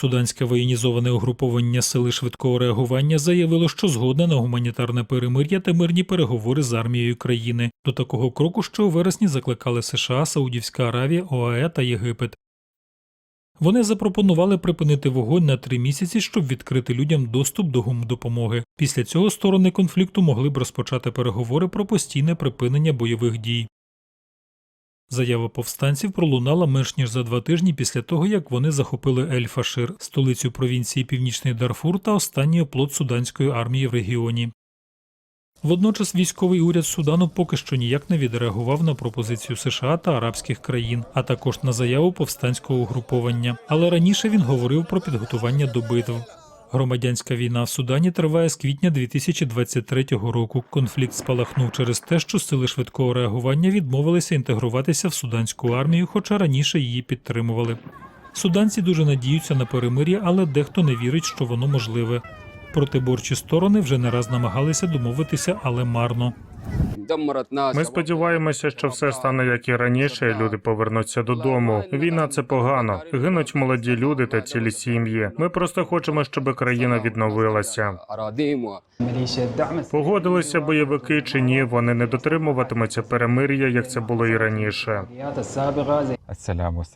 Суданське воєнізоване угруповання сили швидкого реагування заявило, що згодне на гуманітарне перемир'я та мирні переговори з армією країни. До такого кроку, що у вересні закликали США, Саудівська Аравія, ОАЕ та Єгипет. Вони запропонували припинити вогонь на три місяці, щоб відкрити людям доступ до гумдопомоги. Після цього сторони конфлікту могли б розпочати переговори про постійне припинення бойових дій. Заява повстанців пролунала менш ніж за два тижні після того, як вони захопили Ель-Фашир, столицю провінції Північний Дарфур та останній оплот суданської армії в регіоні. Водночас військовий уряд Судану поки що ніяк не відреагував на пропозицію США та арабських країн, а також на заяву повстанського угруповання. Але раніше він говорив про підготування до битв. Громадянська війна в Судані триває з квітня 2023 року. Конфлікт спалахнув через те, що сили швидкого реагування відмовилися інтегруватися в суданську армію, хоча раніше її підтримували. Суданці дуже надіються на перемир'я, але дехто не вірить, що воно можливе. Протиборчі сторони вже не раз намагалися домовитися, але марно. Ми сподіваємося, що все стане як і раніше, і люди повернуться додому. Війна це погано. Гинуть молоді люди та цілі сім'ї. Ми просто хочемо, щоб країна відновилася. Погодилися бойовики чи ні, вони не дотримуватимуться перемир'я, як це було і раніше.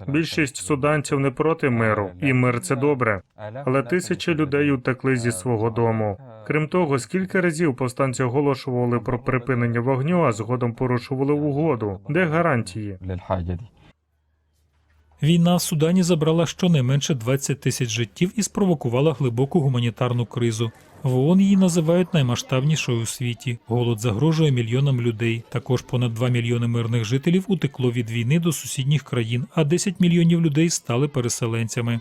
Більшість суданців не проти миру, і мир це добре. Але тисячі людей утекли зі свого дому. Крім того, скільки разів повстанці оголошували про припинення вогню, а згодом порушували угоду. Де гарантії? Війна в Судані забрала щонайменше 20 тисяч життів і спровокувала глибоку гуманітарну кризу. В ООН її називають наймасштабнішою у світі. Голод загрожує мільйонам людей. Також понад 2 мільйони мирних жителів утекло від війни до сусідніх країн, а 10 мільйонів людей стали переселенцями.